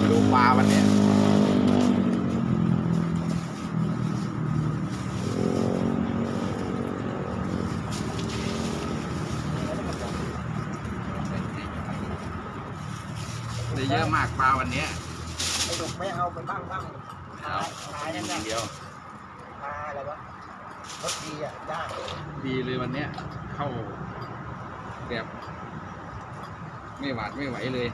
มาดูปลาวันเนี้ยได้เยอะมากปลาวันเนี้ยไอ้ดุกไม่เอาไปบ้างบ้างเอาตายนั่นอน่ะย่างเดียวปลาอะไรวะรสดีอะได้ดีเลยวันเนี้ย เข้าแบบ ไม่หวาดไม่ไหวเลย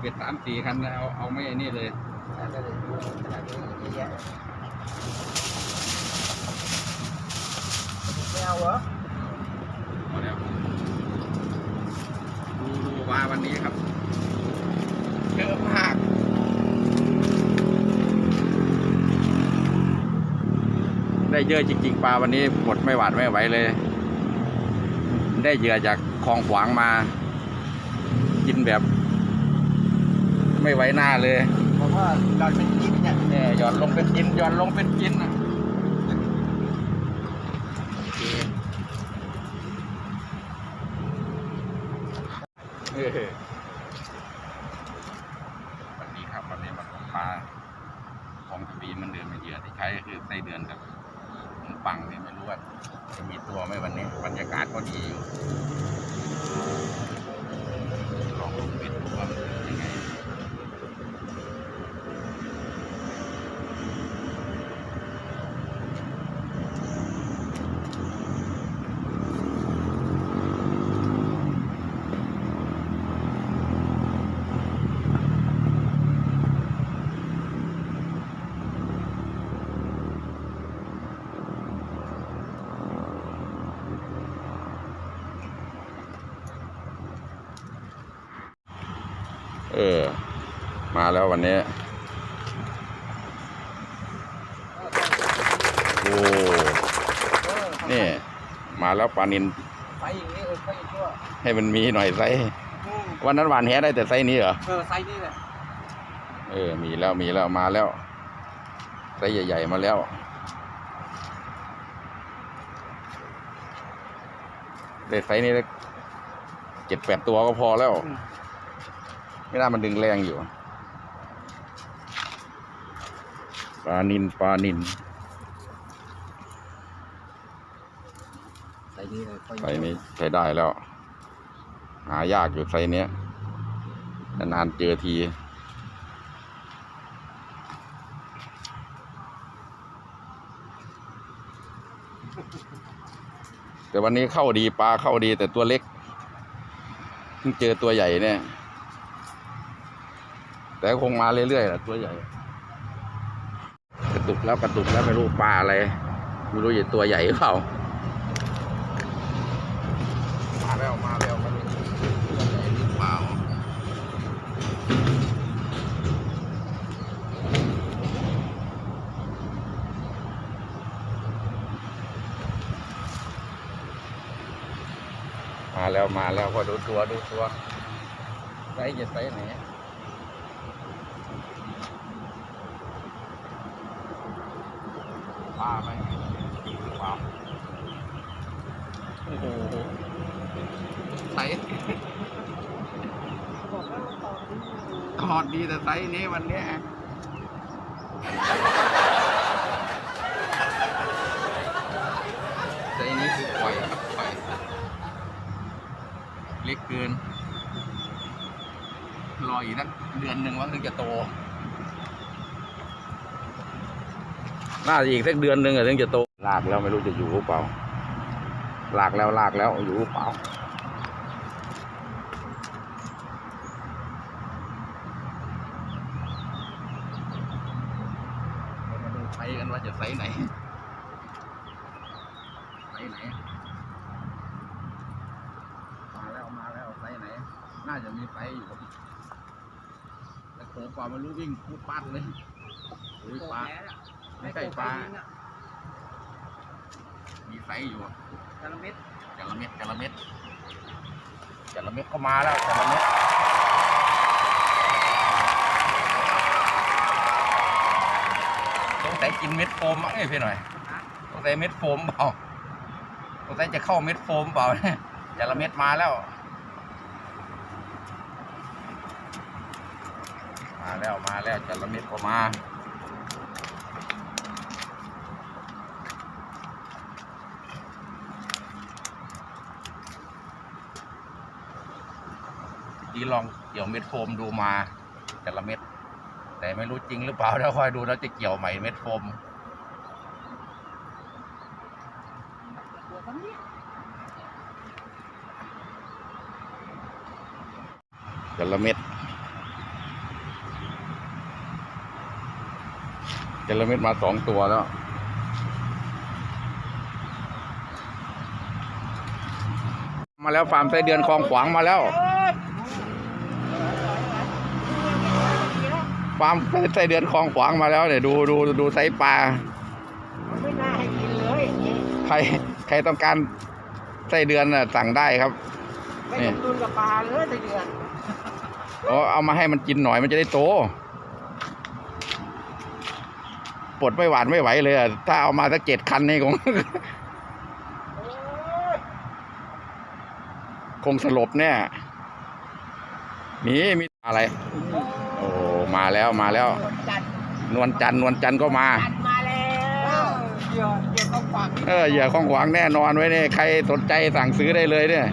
เบ็ดสามสี่คันเอาเอาไม่ไอ้นี่เลยแต่ก็เลยดูขนาดนี้เยอะแยะไม่เอาเหรอพอแล้วดูดูปลาวันนี้ครับเยอะมากได้เยอะจริงๆปลาวันนี้หมดไม่หวาดไม่ไหวเลย ได้เหยื่อจากคลองขวางมา กินแบบ ไม่ไหวหน้าเลยเพราะว่าเราเป็นยิ้มเนี่ยเนี่ยหย่อนลงเป็นกินหย่อนลงเป็นกินอะโอเคเออวันนี้ครับวันนี้มาตกปลาของกระบี่มันเดือนเป็นเหยื่อที่ใช้ก็คือไส้เดือนกับขนมปังเนี่ยไม่รู้ว่าจะมีตัวไหมวันนี้บรรยากาศก็ดีอยู่ลองลงไปดูว่ามันเป็นยังไง เออ มาแล้ววันนี้ โอ้เออนี่ มาแล้วปลานินไปอย่างนี้เออไปอีกตัวให้มันมีหน่อยไซส์อืมวันนั้นหวานแหได้แต่ไซส์นี้เหรอ เออไซส์นี่แหละเออ มีแล้ว มีแล้ว มาแล้วไซส์ใหญ่ ๆ มาแล้ว ได้ไซส์นี้เจ็ดแปดตัวก็พอแล้ว ไม่น่ามันดึงแรงอยู่ปลานินปลานินไซส์นี้เลยไซส์นี้ใช้ได้แล้ว หายากอยู่ไซส์เนี้ยนานๆเจอทีแต่วันนี้เข้าดีปลาเข้าดีแต่ตัวเล็กเพิ่งเจอตัวใหญ่เนี่ย แต่คงมาเรื่อยๆแหละตัวใหญ่ กระตุกแล้วกระตุกแล้วไม่รู้ปลาอะไรไม่รู้จะตัวใหญ่หรือเปล่ามาแล้วมาแล้วมันตัวใหญ่หรือเปล่ามาแล้วมาแล้วก็ดูตัวดูตัวไซจะไซไหนปลาไหมปลาโอ้โหไซส์กอดดีแต่ไซส์นี้วันนี้ไซส์นี้คือปล่อยครับปล่อยเล็กเกิน รออีกสักเดือนหนึ่งว่าถึงจะโต น่าจะอีกสักเดือนหนึ่งอะถึงจะโตลากแล้วไม่รู้จะอยู่หรือเปล่าลากแล้วลากแล้วอยู่หรือเปล่ามาดูไซส์กันว่าจะไซส์ไหนไซส์ไหน มาแล้วมาแล้วไซส์ไหน น่าจะมีไซส์อยู่แต่โขงปลามันรู้วิ่งพูดปัดเลยโอ้ยปลา ไม่ใช่ปลามีไซสอยู่จระเม็ดจระเม็ดจระเม็ดจระเม็ดก็มาแล้วจระเม็ดต้องใส่กินเม็ดโฟมมั้งไอ้พี่หน่อยต้องใส่เม็ดโฟมเปล่าต้องใส่จะเข้าเม็ดโฟมเปล่าเนี่ยจระเม็ดมาแล้ว มาแล้วมาแล้วจระเม็ดก็มา ที่ลองเกี่ยวเม็ดโฟมดูมา แต่ละเม็ด แต่ไม่รู้จริงหรือเปล่าถ้าคอยดูแล้วจะเกี่ยวใหม่เม็ดโฟมแต่ละเม็ดแต่ละเม็ดมาสองตัวแล้วมาแล้วฟาร์มไส้เดือนคลองขวางมาแล้ว ฟาร์มไส้เดือนคลองขวางมาแล้วเนี่ยดูดูดูไซส์ปลามันไม่น่าให้กินเลยอย่างนี้ใครใครต้องการไส้เดือนน่ะสั่งได้ครับไม่สมดุลกับปลาเลยแต่เดือนเอาเอามาให้มันกินหน่อยมันจะได้โตปลดไม่หวานไม่ไหวเลยอะถ้าเอามาสักเจ็ดคันนี่คงโอ้ยคงสลบเนี่ยมีมีอะไรโอ้ มาแล้วมาแล้ว จัดนวลจันทร์นวลจันทร์ก็มา จัดมาแล้วเหยื่อเหยื่อเขาฝังเอออย่าของขวางแน่นอนไว้เนี่ยใครสนใจสั่งซื้อได้เลยเนี่ย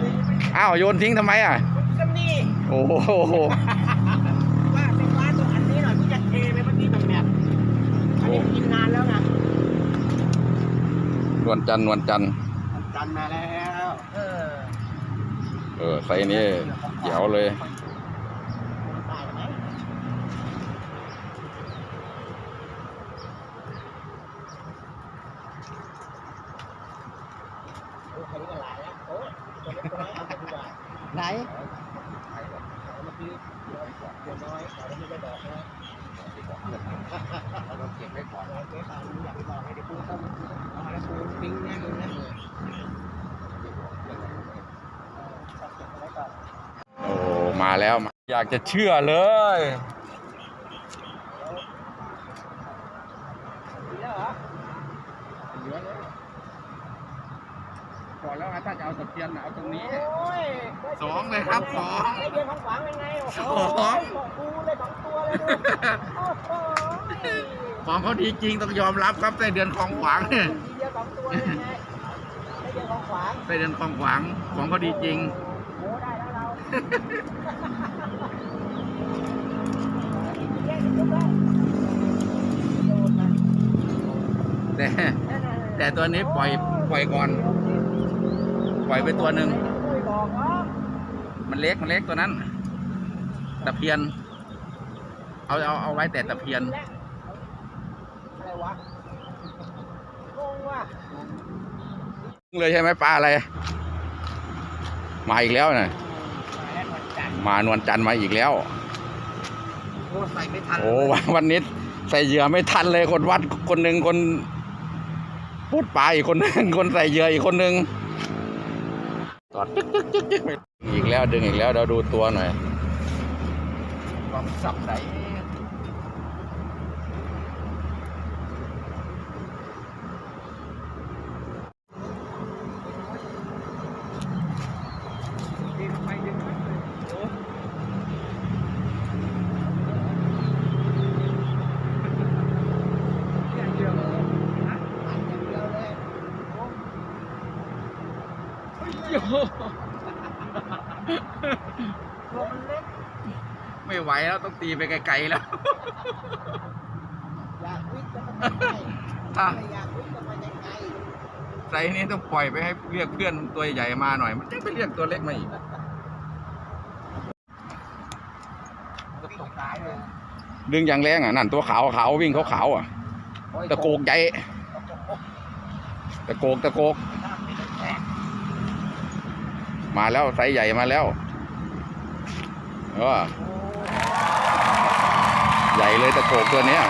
อ้าวโยนทิ้งทำไมอะ ก็นี่โอ้โหว่าเป็นว่าตัวอันนี้หน่อยที่จะเทไปเมื่อกี้แบบแบบอันนี้กินนานแล้วนะนวลจันทร์นวลจันทร์จันมาแล้ว เออ เออไซส์นี้เจ๋วเลยตายไหมโอ้ยคนนี้ก็หลายแล้วโอ้ยตัวเล็กตัวน้อยเอาไปดีกว่าไหนเมื่อกี้ตัวน้อยแต่ไม่ได้บอกนะ เราเก็บไว้ก่อน เราเก็บเอาอยากไปบอกให้เด็กปูต้มเอาแล้วปูปิ้งแน่เลยนะเก็บไว้ก่อน โอ้ มาแล้วมาอยากจะเชื่อเลยดีแล้วเหรอเหลือเลยก่อนแล้วไงถ้าจะเอาตะเพียนน่ะเอาตรงนี้โอ้ยสองเลยครับสองไอเดียของขวางเป็นไงโอ้โหสองบอกกูเลยสองตัวเลยดูโอ้โหของเขาดีจริงต้องยอมรับครับไส้เดือนคลองขวางเนี่ยทีเดียวสองตัวเลยไงไอเดียของขวางไส้เดือนคลองขวางของเขาดีจริงโอ้ได้ แต่แต่ตัวนี้ปล่อยปล่อยก่อน ปล่อยไปตัวหนึ่งมันเล็กมันเล็กตัวนั้นตะเพียน เอาเอาเอาไว้แต่ตะเพียนอะไรวะงงว่ะเลยใช่ไหมปลาอะไรมาอีกแล้วนะม มานวลจันทร์มาอีกแล้ว โอ้ใส่ไม่ทันโอ้วันวันนี้ใส่เหยื่อไม่ทันเลยคนวัดคนหนึ่งคนพูดปลาอีกคนหนึ่งคนใส่เหยื่ออีกคนหนึ่งตอดจึ๊กจึ๊กจึ๊กจึ๊กอีกแล้วดึงอีกแล้วเดี๋ยวดูตัวหน่อยความสับไหน ดึงไปดึงมาโอ้อย่างเดียวเลยนะอันอย่างเดียวเลยโอ้ตัวมันเล็ก ไม่ไหวแล้วต้องตีไปไกลๆแล้ว อยากวิ่งก็มันไกลถ้าไม่อยากวิ่งก็มันไกลไซส์นี้ต้องปล่อยไปให้เรียกเพื่อนตัวใหญ่มาหน่อย มันจะไปเรียกตัวเล็กมาอีกก็ตกตายเลยดึงอย่างแรงอะนั่นตัวขาวขาววิ่งขาวขาวๆอะตะโกกใหญ่ตะโกกตะโกก มาแล้วไซส์ใหญ่มาแล้วเออ ใหญ่เลยตะโกกตัวเนี้ย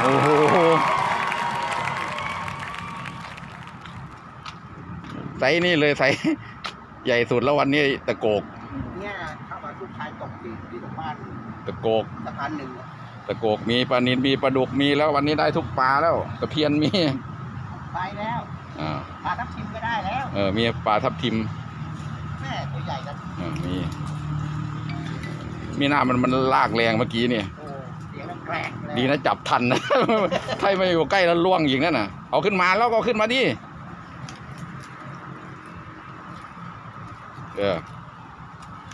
โอ้โหไซส์นี่เลยไซส์ใหญ่สุดแล้ววันนี้ตะโกกเนี่ยถ้าว่าลูกชายตกที่ที่สะพานตะโกกสะพานหนึ่งอะตะโกกมีปลานินมีปลาดุกมีแล้ววันนี้ได้ทุกปลาแล้วตะเพียนมีไปแล้วอ่าปลาทับทิมก็ได้แล้ว เออมีปลาทับทิมแม่ตัวใหญ่กันอ่ามี มีหน้ามันมันลากแรงเมื่อกี้เนี่ยโอ้เสียงแกรกเลยดีนะจับทันนะ ถ้าไม่อยู่ใกล้แล้วล่วงอีกนั่นน่ะ เอาขึ้นมาแล้วก็เอาขึ้นมาดิเออ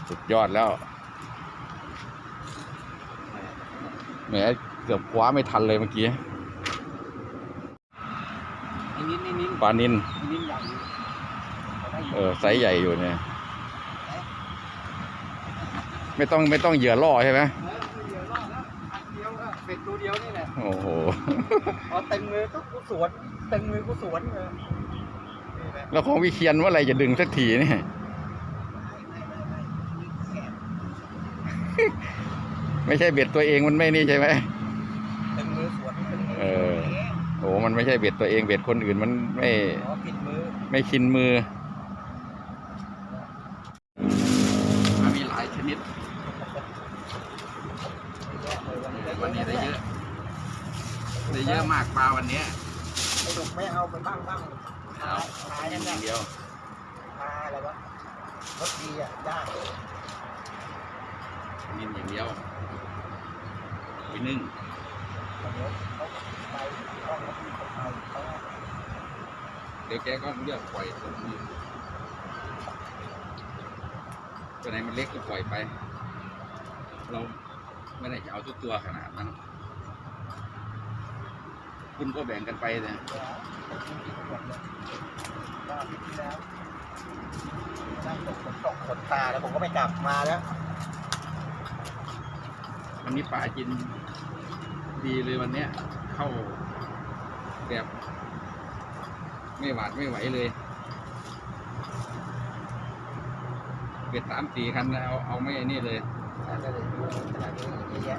สุดยอดแล้วแหมเกือบคว้าไม่ทันเลยเมื่อกี้ไอ้นิ้นไอ้นิ้นปลานินไอ้นิ้นใหญ่อยู่เอาได้อยู่ เออไซส์ใหญ่อยู่เนี่ย ไม่ต้องไม่ต้องเหยื่อล่อใช่ไหมเออเดียวรอดแล้วอันเดียวก็เป็ดตัวเดียวนี่แหละโอ้โหเอาเต็มมือก็กูสวนเต็มมือกูสวนเลยนี่แหละแล้วของวิเคียนเมื่อไหรจะดึงสักทีเนี่ยไม่ไม่ไม่ไม่มีแกะไม่ใช่เบ็ดตัวเองมันไม่นี่ใช่ไหมเต็มมือสวนเต็มมืเออโอ้มันไม่ใช่เบ็ดตัวเองเบ็ดคนอื่นมันไม่อ๋อผิดมือไม่ชินมือมีหลายชนิด วันนี้ได้เยอะ ได้เยอะมากปลาวันเนี้ยไอ้ดุกไม่เอาไปบ้างบ้างเอาขายอนั่นแหละย่างเดียวปลาอะไรวะรสดีอะย่างนินอย่างเดียวไปนึ่งคนเดียวเขาไปห้องเขามีคนเอาเขาเดี๋ยวแกก็เลือกปล่อยตัวนี้ตัวไหนมันเล็กก็ปล่อยไป เราไม่ได้จะเอาทุกตัวขนาดนั้น คุณก็แบ่งกันไปเลยก็พิที่แล้วได้ตกฝนตกฝนตาแล้วผมก็ไปจับมาแล้ววันนี้ปลากินดีเลยวันเนี้ย เข้าแบบ ไม่หวาดไม่ไหวเลยเบ็ดสามสี่คันเอาเอาไม่นี่เลยแล้วก็เลยดูขนาดนี้เยอะแยะ